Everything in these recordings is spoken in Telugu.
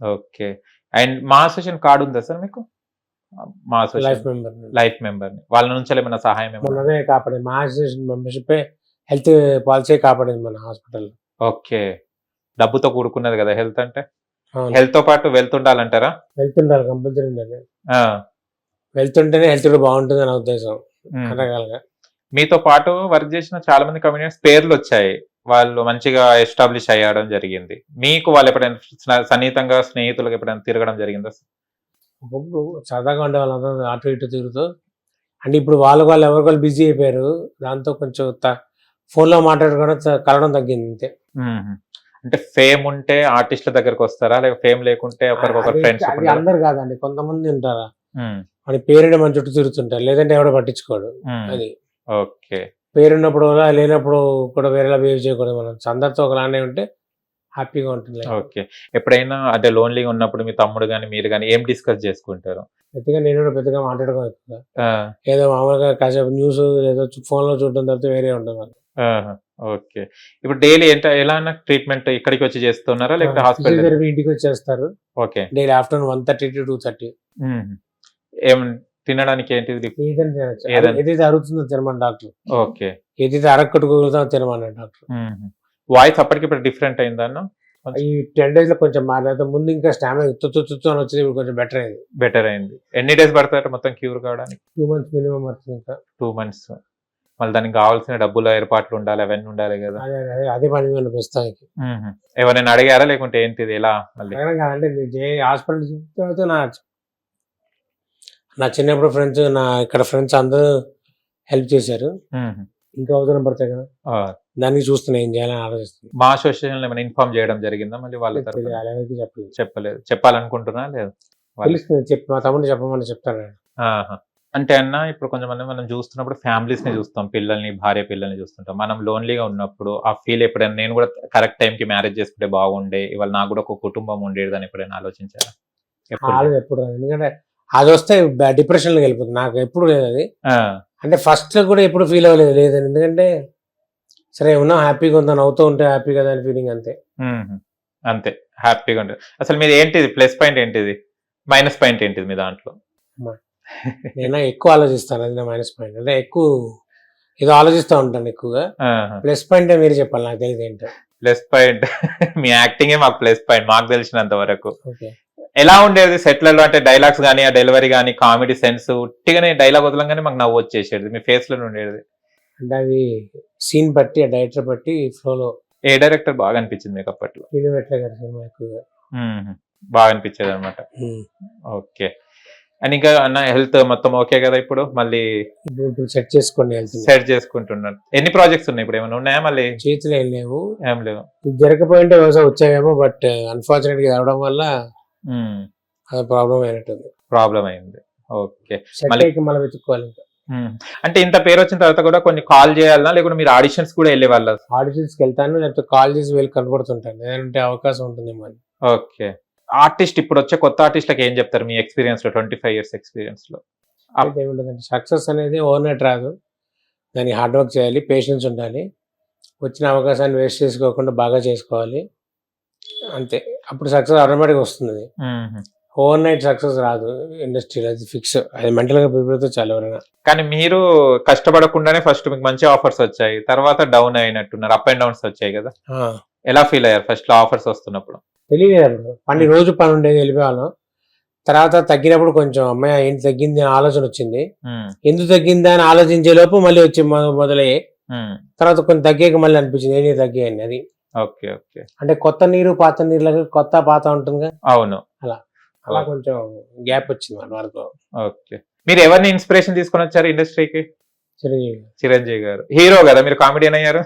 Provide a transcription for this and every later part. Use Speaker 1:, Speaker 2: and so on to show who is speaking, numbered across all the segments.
Speaker 1: ఓకే అండ్ మా అసోసియేషన్ కార్డు ఉందా సార్ మీకు? మా
Speaker 2: లైఫ్ మెంబర్
Speaker 1: లైఫ్ మెంబర్ వాళ్ళ నుంచి ఏమైనా సహాయం
Speaker 2: మొన్ననే కాపాడేది మా అసోసియేషన్ మెంబర్షిప్ హెల్త్ పాలసీ కాపాడేది మన హాస్పిటల్
Speaker 1: ఓకే డబ్బుతో కూడుకున్నది కదా హెల్త్ అంటే? హెల్త్తో పాటు వెళ్త్ ఉండాలంటారా?
Speaker 2: హెల్త్ ఉండాలి కంపల్సరీ ఉండాలి.
Speaker 1: ఆ,
Speaker 2: హెల్త్ ఉంటేనే హెల్త్ కూడా బాగుంటుంది నా ఉద్దేశం.
Speaker 1: ఉమ్.
Speaker 2: రకరకాలుగా.
Speaker 1: మీతో పాటు వర్క్ చేసిన చాలా మంది కమ్యూనిటీస్ పేర్లు వచ్చాయి. వాళ్ళు మంచిగా ఎస్టాబ్లిష్ అయ్యడం జరిగింది. మీకు వాళ్ళు ఎప్పుడైనా స్న- సన్నిహితంగా స్నేహితులకు ఎప్పుడైనా తిరగడం జరిగిందా
Speaker 2: సరదాగా ఉండే వాళ్ళందరూ అటు ఇటు తిరుగుతూ. అంటే ఇప్పుడు వాళ్ళ వాళ్ళు ఎవరికి వాళ్ళు బిజీ అయిపోయారు దాంతో కొంచెం త- ఫోన్లో మాట్లాడుకోవడం కలవడం తగ్గింది అంతే.
Speaker 1: అంటే ఫేమ్ ఉంటే ఆర్టిస్టుల దగ్గరకు వస్తారా? లేక ఫేమ్ లేకుంటే ఒకరికొకరు ఫ్రెండ్స్
Speaker 2: అది అందరు కాదండి కొంతమంది ఉంటారా? మన పేరుని మన చుట్టూ తిరుగుతుంటారు లేదంటే ఎవడో పట్టించుకోడు. అది.
Speaker 1: ఓకే.
Speaker 2: పేరున్నప్పుడు లేనప్పుడు కూడా వేరేలా బిహేవ్ చేయకూడదు మనం. అందరితో ఒకలానే ఉంటే హ్యాపీగా ఉంటుంది.
Speaker 1: ఓకే. ఎప్పుడైనా అంటే లోన్లీగా ఉన్నప్పుడు మీ తమ్ముడు కానీ మీరు కానీ ఏం డిస్కస్ చేసుకుంటారు?
Speaker 2: పెద్దగా నేను కూడా పెద్దగా.
Speaker 1: ఆ,
Speaker 2: ఏదో మామూలుగా కాసేపు న్యూస్ ఏదో ఫోన్లో చూడడం తప్పితే వేరే ఉంటుంది
Speaker 1: ఓకే. ఇప్పుడు డైలీ ఎంత ఎలా ట్రీట్మెంట్ ఇక్కడికి వచ్చి చేస్తున్నారా? లేకపోతే హాస్పిటల్
Speaker 2: ఇంటికి వచ్చేస్తారు.
Speaker 1: Okay.
Speaker 2: Daily afternoon one thirty to two thirty
Speaker 1: hmm. తినడానికి ఏంటిది
Speaker 2: ఏదైనా తినచ్చు.
Speaker 1: ఏదైనా.
Speaker 2: ఏదైతే అరుగుతుందో తినమని డాక్టర్.
Speaker 1: ఓకే.
Speaker 2: ఏదైతే అరక్కట్టుకోగలుగుతామో తినమన్నాడు డాక్టర్.
Speaker 1: వాయిస్ అప్పటికి ఇప్పుడు డిఫరెంట్ అయిందన్న
Speaker 2: ఈ టెన్ డేస్లో కొంచెం మారలేదు ముందు ఇంకా స్టామినా తుత్తు తుత్తు అని వచ్చింది ఇప్పుడు కొంచెం బెటర్ అయింది.
Speaker 1: బెటర్ అయింది. ఎన్ని డేస్ పడతారు మొత్తం క్యూర్ కావడానికి?
Speaker 2: టూ మంత్స్ మినిమం వస్తుంది ఇంకా.
Speaker 1: టూ మంత్స్ మళ్ళీ దానికి కావాల్సిన డబ్బుల ఏర్పాట్లు ఉండాలి అవన్నీ ఉండాలి కదా.
Speaker 2: అదే అదే అదే పని మీద ప్రస్తుతానికి.
Speaker 1: మ్మ్. ఎవరైనా అడిగారా లేకుంటే ఏంటిది ఎలా? మళ్ళీ?
Speaker 2: అడగడం కాదంటే హాస్పిటల్ తర్వాత నా నా చిన్నప్పుడు ఫ్రెండ్స్ నా ఇక్కడ ఫ్రెండ్స్ అందరూ హెల్ప్ చేశారు. ఇంకా అవసరం పడతాయి కదా. దానికి చూస్తున్నా ఏం చేయాలని ఆలోచిస్తున్నాను
Speaker 1: మా అసోసియేషన్ ఏమైనా ఇన్ఫార్మ్ చేయడం జరిగిందా మళ్ళీ వాళ్ళ
Speaker 2: అలాగే చెప్పలేదు.
Speaker 1: చెప్పలేదు. చెప్పాలనుకుంటున్నా లేదు.
Speaker 2: తెలుస్తుంది చెప్పి మా తమ్ముడు చెప్పమని చెప్తాను.
Speaker 1: అంటే అన్న ఇప్పుడు కొంచెంమంది మనం చూస్తున్నప్పుడు ఫ్యామిలీస్ని చూస్తాం పిల్లల్ని భార్య పిల్లల్ని చూస్తుంటాం. మనం లోన్లీగా ఉన్నప్పుడు ఆ ఫీల్ ఎప్పుడైనా నేను కూడా కరెక్ట్ టైం కి మ్యారేజ్ చేసుకుంటే బాగుండే ఇవాళ నాకు కూడా ఒక కుటుంబం ఉండేది అని ఎప్పుడైనా ఆలోచించారా? ఎప్పుడు?
Speaker 2: ఎందుకంటే అది వస్తే డిప్రెషన్లోకి వెళ్ళిపోతుంది. నాకు ఎప్పుడు లేదు అది. అంటే ఫస్ట్లో కూడా ఎప్పుడు ఫీల్ అవ్వలేదు లేదని. ఎందుకంటే సరే ఉన్నాం హ్యాపీగా ఉందా నవ్వుతూ ఉంటే హ్యాపీ కదా అని ఫీలింగ్ అంతే.
Speaker 1: అంతే. హ్యాపీగా ఉంటుంది అసలు మీది ఏంటిది ప్లస్ పాయింట్ ఏంటిది మైనస్ పాయింట్ ఏంటిది మీ దాంట్లో?
Speaker 2: నేను ఎక్కువ ఆలోచిస్తాను. అది నా మైనస్ పాయింట్. అంటే ఎక్కువ ఏదో ఆలోచిస్తూ ఉంటాను ఎక్కువగా. ప్లస్ పాయింట్ మీరు చెప్పాలి. నాకు తెలియదు ఏంటో.
Speaker 1: Plus point. మీ యాక్టింగే మాకు ప్లస్ పాయింట్. మాకు తెలిసినంత వరకు.
Speaker 2: ఓకే.
Speaker 1: ఎలా ఉండేది సెట్లలో? అంటే డైలాగ్స్ కానీ ఆ డెలివరీ కానీ కామెడీ సెన్స్ ఉట్టిగానే డైలాగ్ వదలంగానే మాకు నవ్వు వచ్చేసేది మీ ఫేస్లో ఉండేది.
Speaker 2: అంటే అవి సీన్ బట్టి ఆ డైరెక్టర్ బట్టి ఫ్లోలో
Speaker 1: ఏ డైరెక్టర్ బాగా అనిపించింది మీకు అప్పట్లో?
Speaker 2: ఫీల్ పెట్టలే కదా సినిమా ఎక్కువగా.
Speaker 1: బాగా అనిపించేది అనమాట. ఓకే. అండ్ ఇంకా అన్న హెల్త్ మొత్తం ఓకే కదా ఇప్పుడు? మళ్ళీ
Speaker 2: ఇప్పుడు సెట్ చేసుకోండి వెళ్తుంది
Speaker 1: సెట్ చేసుకుంటున్నాను ఎన్ని ప్రాజెక్ట్స్ ఉన్నాయి ఇప్పుడు? ఏమైనా ఉన్నాయా మళ్ళీ?
Speaker 2: చేతులు ఏం లేవు.
Speaker 1: ఏం లేవు.
Speaker 2: ఇది జరగకపోయింటే వ్యవసాయం వచ్చాయేమో బట్ అన్ఫార్చునేట్గా అవడం వల్ల అది ప్రాబ్లం అయినట్టుంది.
Speaker 1: ప్రాబ్లం అయింది. ఓకే. మళ్ళీ-
Speaker 2: మళ్ళీ వెతుక్కోవాలి ఇంకా.
Speaker 1: అంటే ఇంత పేరు వచ్చిన తర్వాత కూడా కొన్ని కాల్ చేయాలన్నా లేకుంటే మీరు ఆడిషన్స్ కూడా వెళ్ళే వాళ్ళ
Speaker 2: ఆడిషన్స్కి వెళ్తాను లేకపోతే కాల్ చేసి వెళ్ళి కనపడుతుంటాను. ఏదంటే అవకాశం ఉంటుందేమో అని
Speaker 1: ఓకే. ఆర్టిస్ట్ ఇప్పుడు వచ్చే కొత్త ఆర్టిస్ట్లకు ఏం చెప్తారు మీ ఎక్స్పీరియన్స్లో ట్వంటీ ఫైవ్ ఇయర్స్
Speaker 2: ఎక్స్పీరియన్స్లో ఏముంటుందంటే సక్సెస్ అనేది ఓవర్నైట్ రాదు. దానికి హార్డ్ వర్క్ చేయాలి పేషెన్స్ ఉండాలి. వచ్చిన అవకాశాన్ని వేస్ట్ చేసుకోకుండా బాగా చేసుకోవాలి. అంతే. అప్పుడు సక్సెస్ ఆటోమేటిక్గా వస్తుంది. ఓవర్ నైట్ సక్సెస్ రాదు. ఇండస్ట్రీలో అది ఫిక్స్ అది మెంటల్గా ప్రిపేర్ అయితే చాలా ఎవరైనా.
Speaker 1: కానీ మీరు కష్టపడకుండానే ఫస్ట్ మీకు మంచి ఆఫర్స్ వచ్చాయి. తర్వాత డౌన్ అయినట్టున్నారు. అప్ అండ్ డౌన్స్ వచ్చాయి కదా. ఎలా ఫీల్ అయ్యారు ఫస్ట్లో ఆఫర్స్ వస్తున్నప్పుడు?
Speaker 2: తెలియలేదు. పని రోజు పని ఉండేది వెళ్ళిపోయాను తర్వాత తగ్గినప్పుడు కొంచెం అమ్మాయి ఏంటి తగ్గింది? అని ఆలోచన వచ్చింది. ఎందుకు తగ్గిందా? అని ఆలోచించే లోపు మళ్ళీ వచ్చి మొ- మొదలయ్యాయి.
Speaker 1: మ్మ్.
Speaker 2: తర్వాత కొంచెం తగ్గాక మళ్ళీ అనిపించింది ఏంటి తగ్గాయని అది
Speaker 1: ఓకే ఓకే.
Speaker 2: అంటే కొత్త నీరు పాత నీళ్ళకి కొత్త పాత ఉంటుందిగా?
Speaker 1: అవును.
Speaker 2: అలా. కొంచెం గ్యాప్ వచ్చింది మన వరకు.
Speaker 1: ఓకే. మీరు ఎవరిని ఇన్స్పిరేషన్ తీసుకొని వచ్చారు ఇండస్ట్రీకి?
Speaker 2: చిరంజీవి
Speaker 1: చిరంజీవి గారు. హీరో కదా మీరు కామెడియన్ అయ్యారు?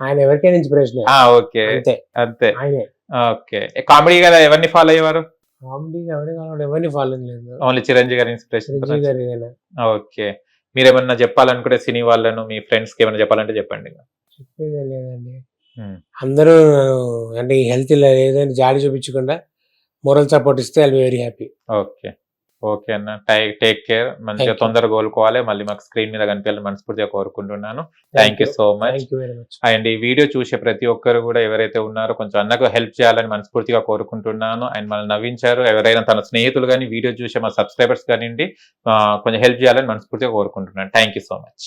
Speaker 2: ఆయన ఎవరికైనా ఇన్స్పిరేషన్
Speaker 1: ఓకే.
Speaker 2: అంతే.
Speaker 1: అంతే.
Speaker 2: ఆయనే.
Speaker 1: ఓకే. కామెడీ కదా ఎవరిని ఫాలో అయ్యేవారు?
Speaker 2: కామెడీ ఎవరి కావాలి ఎవరిని ఫాలో లేదు
Speaker 1: ఓన్లీ చిరంజీవి గారి ఇన్స్పిరేషన్
Speaker 2: చిరంజీవి గారి
Speaker 1: ఓకే. మీరు ఏమన్నా చెప్పాలనుకుంటే సినీ వాళ్ళను మీ ఫ్రెండ్స్కి ఏమైనా చెప్పాలంటే చెప్పండి
Speaker 2: చెప్పేదే లేదండి. అందరూ అంటే ఈ హెల్త్ లేదని జాడి చూపించకుండా మోరల్ సపోర్ట్ ఇస్తే I very happy.
Speaker 1: Okay. Okay అన్న. Take care. మంచిగా. తొందరగా కోలుకోవాలి. మళ్ళీ మాకు స్క్రీన్ మీద కనిపించాలని మనస్ఫూర్తిగా కోరుకుంటున్నాను. Thank you so much and ఈ వీడియో చూసే ప్రతి ఒక్కరు కూడా ఎవరైతే ఉన్నారో కొంచెం అన్నకు హెల్ప్ చేయాలని మనస్ఫూర్తిగా కోరుకుంటున్నాను. అండ్ మనల్ని నవ్వించారు. ఎవరైనా తన స్నేహితులు కానీ వీడియో చూసే మా సబ్స్క్రైబర్స్ కానివ్వండి కొంచెం హెల్ప్ చేయాలని మనస్ఫూర్తిగా కోరుకుంటున్నాను. Thank you so much